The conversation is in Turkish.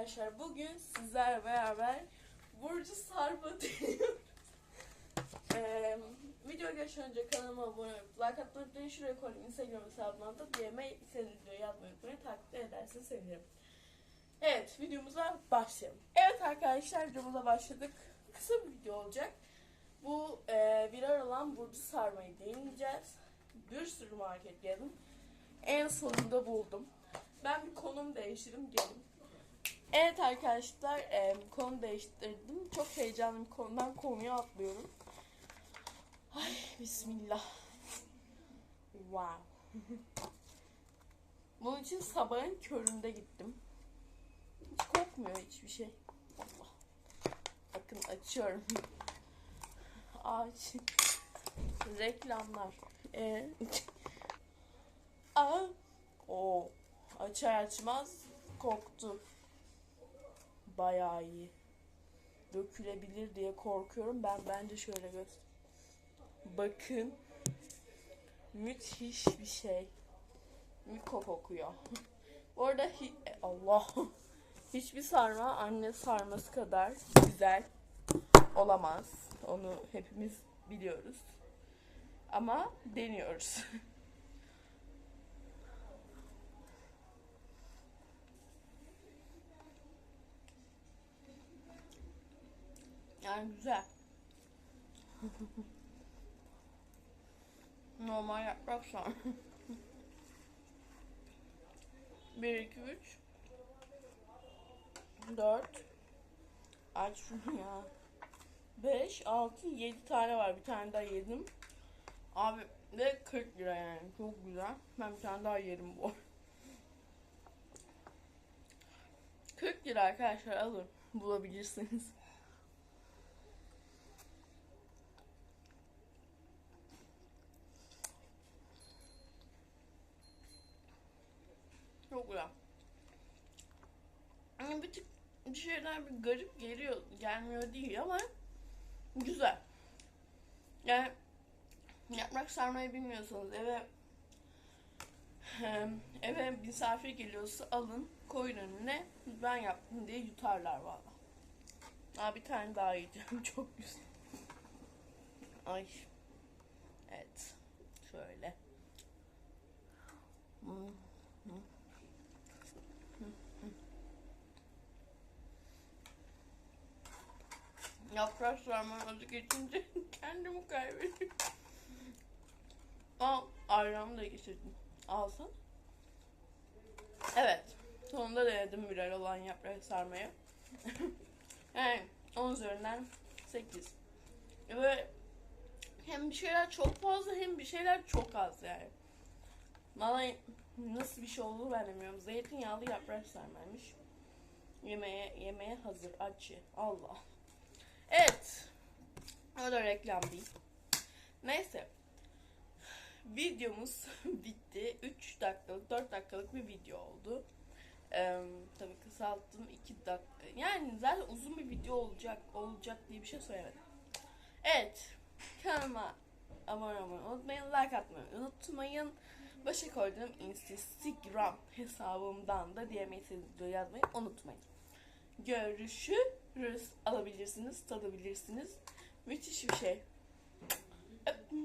arkadaşlar. Bugün sizlerle beraber Burcu Sarp'a deniyoruz. Ee, video geçmeden önce kanalıma abone olup like atmayı unutmayın. Şuraya koyayım Instagram hesabımdan da DM'ye istediğiniz videoyu yazmayı unutmayın. Takip ederseniz sevinirim. Evet videomuza başlayalım. Evet arkadaşlar videomuza başladık. Kısa bir video olacak. Bu e, viral olan Burcu Sarma'yı deneyeceğiz. Bir sürü market geldim. En sonunda buldum. Ben bir konum değiştirdim gelin. Evet arkadaşlar e, konu değiştirdim. Çok heyecanlıyım konudan konuya atlıyorum. Ay bismillah. Wow. Bunun için sabahın köründe gittim. Hiç kokmuyor hiçbir şey. Allah. Bakın açıyorum. Aç. Reklamlar. Ee, Aa. O açar açmaz koktu. Bayağı iyi. Dökülebilir diye korkuyorum. Ben bence şöyle göster. Bakın. Müthiş bir şey. Miko kokuyor. Bu arada hi- e, Allah. Hiçbir sarma anne sarması kadar güzel olamaz. Onu hepimiz biliyoruz. Ama deniyoruz. Yani güzel. Normal yaprak sarma. 1, 2, 3 4 Aç şunu ya 5, 6, 7 tane var. Bir tane daha yedim. Abi ve 40 lira yani. Çok güzel. Ben bir tane daha yerim bu. 40 lira arkadaşlar alın. Bulabilirsiniz. Çok güzel. Yani bir tık bir şeyler bir garip geliyor, gelmiyor değil ama güzel. Yani yaprak sarmayı bilmiyorsanız eve eve misafir geliyorsa alın koyun önüne ben yaptım diye yutarlar valla. Aa bir tane daha yiyeceğim çok güzel. Ay. Evet. Şöyle. Yaprak sarmanın adı geçince kendimi kaybediyorum. Al ayranı da getirdim. Alsın. Evet. Sonunda denedim viral olan yaprak sarmayı. yani 10 üzerinden 8. Ve hem bir şeyler çok fazla hem bir şeyler çok az yani. Vallahi nasıl bir şey olduğunu ben bilmiyorum. Zeytinyağlı yaprak sarmaymış. Yemeğe, yemeğe hazır. Acı. Allah. O reklam değil. Neyse. Videomuz bitti. 3 dakikalık, 4 dakikalık bir video oldu. Ee, tabii kısalttım 2 dakika. Yani zaten uzun bir video olacak olacak diye bir şey söylemedim. Evet. Kanalıma abone olmayı unutmayın. Like atmayı unutmayın. Başa koyduğum Instagram hesabımdan da DM'yi yazmayı unutmayın. Görüşürüz. Alabilirsiniz, tadabilirsiniz. Müthiş bir şey. Öptüm.